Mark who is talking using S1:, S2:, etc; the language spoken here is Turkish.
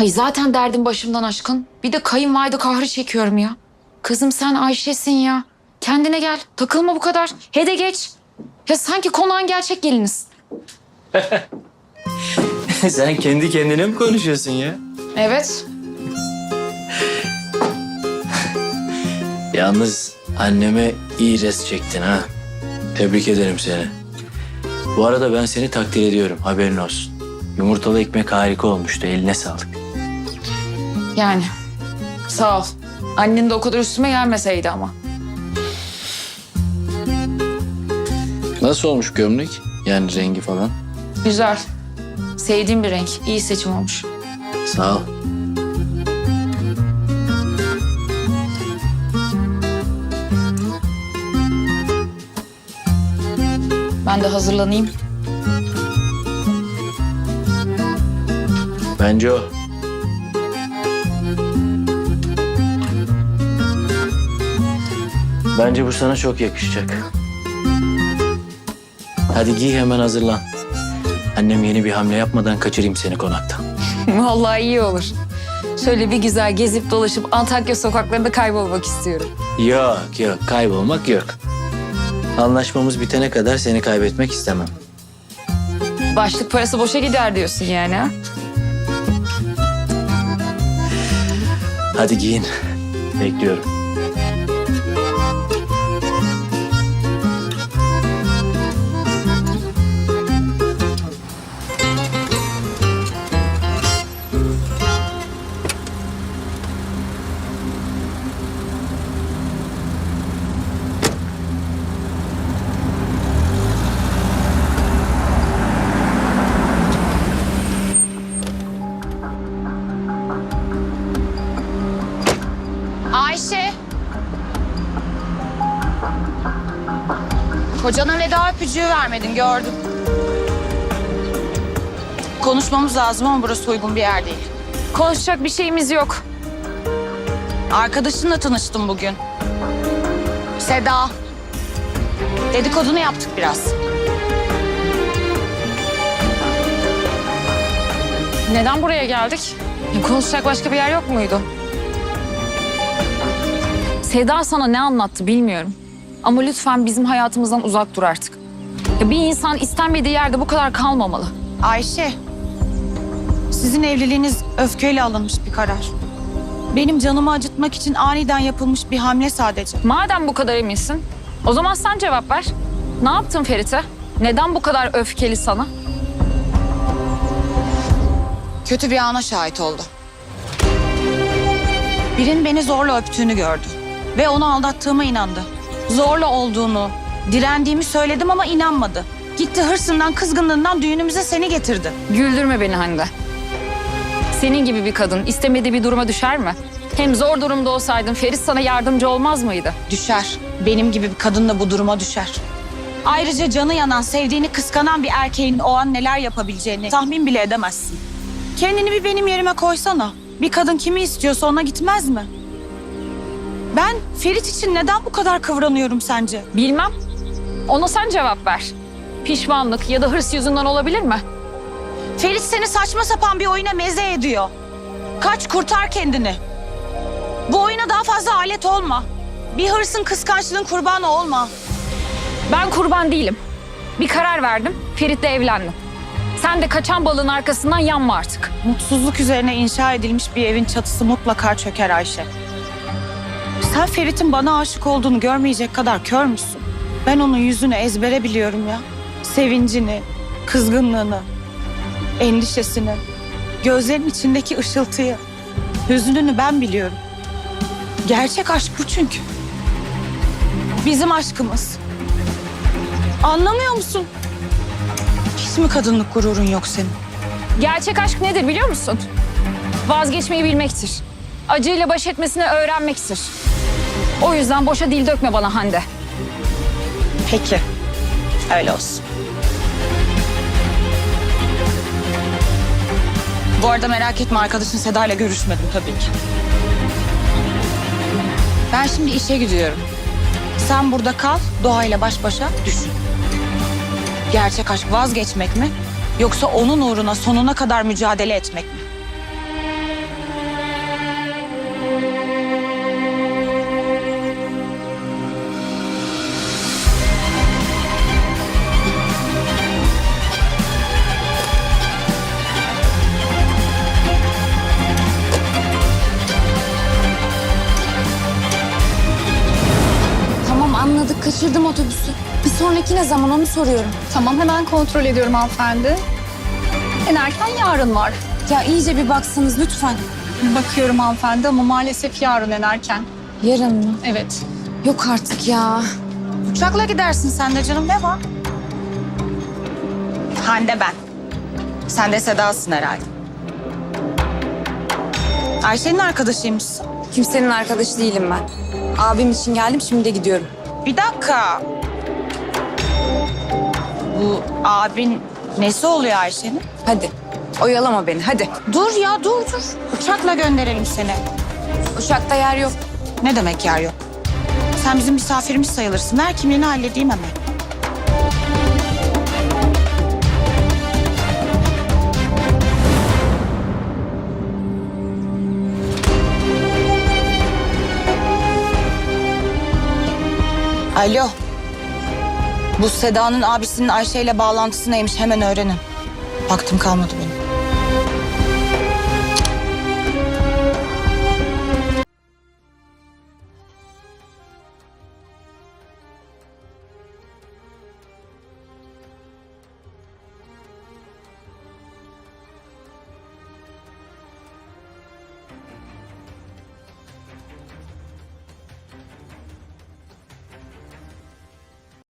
S1: Hay zaten derdim başımdan aşkın. Bir de kayınvalide kahrı çekiyorum ya. Kızım sen Ayşe'sin ya. Kendine gel. Takılma bu kadar. Hede geç. Ya sanki konağın gerçek geliniz.
S2: Sen kendi kendine mi konuşuyorsun ya?
S1: Evet.
S2: Yalnız anneme iyi res çektin ha. Tebrik ederim seni. Bu arada ben seni takdir ediyorum. Haberin olsun. Yumurtalı ekmek harika olmuştu. Eline sağlık.
S1: Yani. Sağ ol. Annen de o kadar üstüme gelmeseydi ama.
S2: Nasıl olmuş gömlek? Yani rengi falan.
S1: Güzel. Sevdiğim bir renk. İyi seçim olmuş.
S2: Sağ ol.
S1: Ben de hazırlanayım.
S2: Bence o. Bence bu sana çok yakışacak. Hadi giy hemen hazırlan. Annem yeni bir hamle yapmadan kaçırayım seni konaktan.
S1: Vallahi iyi olur. Şöyle bir güzel gezip dolaşıp Antakya sokaklarında kaybolmak istiyorum.
S2: Yok yok kaybolmak yok. Anlaşmamız bitene kadar seni kaybetmek istemem.
S1: Başlık parası boşa gider diyorsun yani ha?
S2: Hadi giyin. Bekliyorum.
S3: Kocana veda öpücüğü vermedin gördüm. Konuşmamız lazım ama burası uygun bir yer değil.
S1: Konuşacak bir şeyimiz yok.
S3: Arkadaşınla tanıştım bugün. Seda. Dedikodunu yaptık biraz.
S1: Neden buraya geldik? Ya konuşacak başka bir yer yok muydu? Seda sana ne anlattı bilmiyorum. Ama lütfen bizim hayatımızdan uzak dur artık. Ya bir insan istenmediği yerde bu kadar kalmamalı.
S3: Ayşe. Sizin evliliğiniz öfkeyle alınmış bir karar. Benim canımı acıtmak için aniden yapılmış bir hamle sadece.
S1: Madem bu kadar eminsin, o zaman sen cevap ver. Ne yaptın Ferit'e? Neden bu kadar öfkeli sana?
S3: kötü bir ana şahit oldu. Birinin beni zorla öptüğünü gördü ve onu aldattığıma inandı. Zorla olduğunu, direndiğimi söyledim ama inanmadı. Gitti hırsından, kızgınlığından düğünümüze seni getirdi.
S1: Güldürme beni Hande. Senin gibi bir kadın istemediği bir duruma düşer mi? Hem zor durumda olsaydın Ferit sana yardımcı olmaz mıydı?
S3: Düşer. Benim gibi bir kadın da bu duruma düşer. Ayrıca canı yanan, sevdiğini kıskanan bir erkeğin o an neler yapabileceğini tahmin bile edemezsin. Kendini bir benim yerime koysana. Bir kadın kimi istiyorsa ona gitmez mi? Ben Ferit için neden bu kadar kıvranıyorum sence?
S1: Bilmem. Ona sen cevap ver. Pişmanlık ya da hırs yüzünden olabilir mi?
S3: Ferit seni saçma sapan bir oyuna meze ediyor. Kaç kurtar kendini. Bu oyuna daha fazla alet olma. Bir hırsın kıskançlığın kurbanı olma.
S1: Ben kurban değilim. Bir karar verdim. Ferit'le evlendim. Sen de kaçan balığın arkasından yanma artık.
S3: Mutsuzluk üzerine inşa edilmiş bir evin çatısı mutlaka çöker Ayşe. Sen Ferit'in bana aşık olduğunu görmeyecek kadar kör müsün? Ben onun yüzünü ezbere biliyorum ya. Sevincini, kızgınlığını, endişesini, gözlerin içindeki ışıltıyı, hüznünü ben biliyorum. Gerçek aşk bu çünkü. Bizim aşkımız. Anlamıyor musun? Hiç mi kadınlık gururun yok senin?
S1: Gerçek aşk nedir biliyor musun? Vazgeçmeyi bilmektir. Acıyla baş etmesini öğrenmektir. O yüzden boşa dil dökme bana Hande.
S3: Peki. Öyle olsun. Bu arada merak etme arkadaşın Seda ile görüşmedim tabii ki. Ben şimdi işe gidiyorum. Sen burada kal, doğayla baş başa düşün. Gerçek aşk vazgeçmek mi? Yoksa onun uğruna sonuna kadar mücadele etmek mi?
S1: Kaçırdım otobüsü. Bir sonraki ne zaman onu soruyorum.
S4: Tamam hemen kontrol ediyorum hanımefendi. En erken yarın var.
S1: Ya iyice bir baksanız lütfen.
S4: Bakıyorum hanımefendi ama maalesef yarın en erken.
S1: Yarın mı?
S4: Evet.
S1: Yok artık ya.
S3: Uçakla gidersin sen de canım ne var? Hande ben. Sen de Seda'sın herhalde. Ayşe'nin arkadaşıymışsın.
S1: Kimsenin arkadaşı değilim ben. Abim için geldim şimdi de gidiyorum.
S3: Bir dakika. Bu abin nesi oluyor Ayşe'nin?
S1: Hadi. Oyalama beni hadi.
S3: Dur ya dur dur. Uçakla gönderelim seni.
S1: Uçakta yer yok.
S3: Ne demek yer yok? Sen bizim misafirimiz sayılırsın. Ver kimliğini halledeyim hemen. Alo. Bu Seda'nın abisinin Ayşe ile bağlantısı neymiş hemen öğrenin. Vaktim kalmadı benim.